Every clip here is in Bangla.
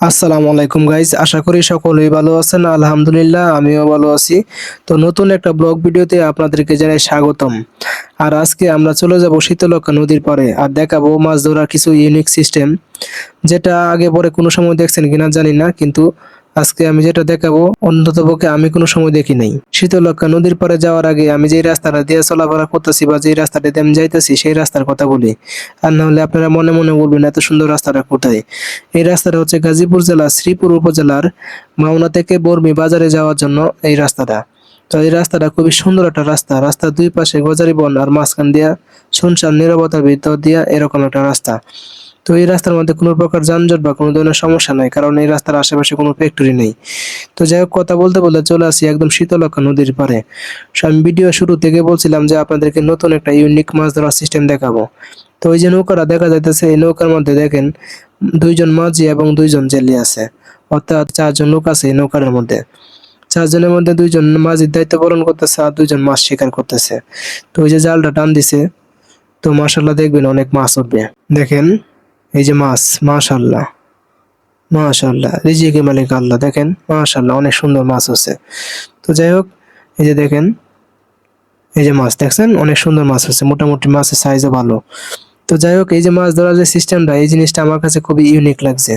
আসসালামু আলাইকুম গাইজ আশা করি সকলেই ভালো আছেন। আলহামদুলিল্লাহ, আমিও ভালো আছি। তো নতুন একটা ব্লগ ভিডিওতে আপনাদেরকে জানাই স্বাগতম। আর আজকে আমরা চলে যাব শীতলক্ষা নদীর পরে আর দেখাবো মাছ ধরার কিছু ইউনিক সিস্টেম যেটা আগে পরে কোনো সময় দেখছেন কিনা জানি না, কিন্তু আজকে আমি যেটা দেখাবো, অন্তত পক্ষে আমি কোনো সময় দেখি নাই। শীতলক্ষা নদীর পাড়ে যাওয়ার আগে আমি যে রাস্তাটা দিয়ে চলাফেরা করতেছি বা যে রাস্তাটা দিয়ে আমি যাইতেছি, সেই রাস্তার কথা বলি। আর না হলে আপনারা মনে মনে বলবেন, এত সুন্দর রাস্তাটা কোথায়? এই রাস্তাটা হচ্ছে গাজীপুর জেলা শ্রীপুর উপজেলার মাওনা থেকে বর্মি বাজারে যাওয়ার জন্য এই রাস্তাটা। তো এই রাস্তাটা খুবই সুন্দর একটা রাস্তা। রাস্তার দুই পাশে গজারি বন আর মাঝখান দিয়া শুনশান নিরবতার ভিতর দিয়া এরকম একটা রাস্তা। তো এই রাস্তার মধ্যে কোনো প্রকার যানজট বা কোনো ধরনের সমস্যা নাই, কারণ এই রাস্তার আশেপাশে কোনো ফ্যাক্টরি নেই। তো যাই হোক, কথা বলতে বলতে চলে আসি একদম শীতলক্ষা নদীর পারে আমি ভিডিও শুরু থেকে বলছিলাম যে আপনাদেরকে নতুন একটা ইউনিক মাছ ধরার সিস্টেম দেখাবো। তো ওই যে নৌকাটা দেখা যাইতেছে, এই নৌকার মধ্যে দেখেন দুইজন মাঝি এবং দুইজন জেলে আছে, অর্থাৎ চারজন লোক আছে এই নৌকার মধ্যে। চারজনের মধ্যে দুইজন মাঝির দায়িত্ব পালন করতেছে আর দুইজন মাছ শিকার করতেছে। তো ওই যে জালটা টান দিছে, তো মাশাল্লাহ দেখবেন অনেক মাছ উঠবে। দেখেন এই যে মাছ মাশাল্লাহ মাশাল্লাহ রিজিকে মালিক আল্লাহ, দেখেন মাশাল্লাহ অনেক সুন্দর মাছ হচ্ছে তো যাই হোক, এই যে দেখেন, এই যে মাছ, দেখছেন? অনেক সুন্দর মাছ হচ্ছে মোটামুটি মাছের সাইজও ভালো। তো যাই হোক, এই যে মাছ ধরার যে সিস্টেমটা এই জিনিসটা আমার কাছে খুবই ইউনিক লাগছে।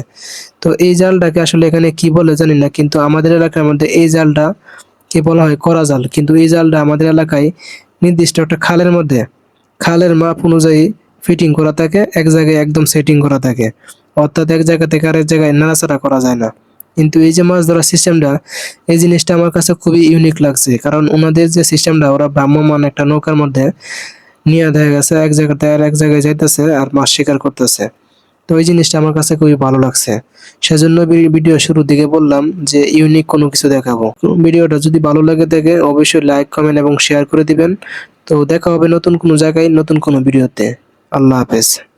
তো এই জালটাকে আসলে এখানে কি বলে জানি না, কিন্তু আমাদের এলাকার মধ্যে এই জালটা, কি বলা হয়, করা জাল। কিন্তু এই জালটা আমাদের এলাকায় নির্দিষ্ট একটা খালের মধ্যে, খালের মাপ অনুযায়ী ফিটিং করা থাকে, এক জায়গায় একদম সেটিং করা থাকে। অর্থাৎ এক জায়গা থেকে আরেক জায়গায় নাড়াচাড়া করা যায় না। কিন্তু এই যে মাছ ধরার সিস্টেমটা এই জিনিসটা আমার কাছে খুবই ইউনিক লাগছে। কারণ ওনাদের যে সিস্টেমটা ওরা ভ্রাম্যমান একটা নৌকার মধ্যে নিয়ে দেখা গেছে, এক জায়গাতে আর এক জায়গায় যাইতেছে আর মাছ শিকার করতেছে। তো এই জিনিসটা আমার কাছে খুবই ভালো লাগছে। সেজন্য ভিডিও শুরু দিকে বললাম যে ইউনিক কোনো কিছু দেখাবো। ভিডিওটা যদি ভালো লাগে থাকে অবশ্যই লাইক কমেন্ট এবং শেয়ার করে দিবেন। তো দেখা হবে নতুন কোনো জায়গায়, নতুন কোনো ভিডিওতে। আল্লাহ হাফেজ।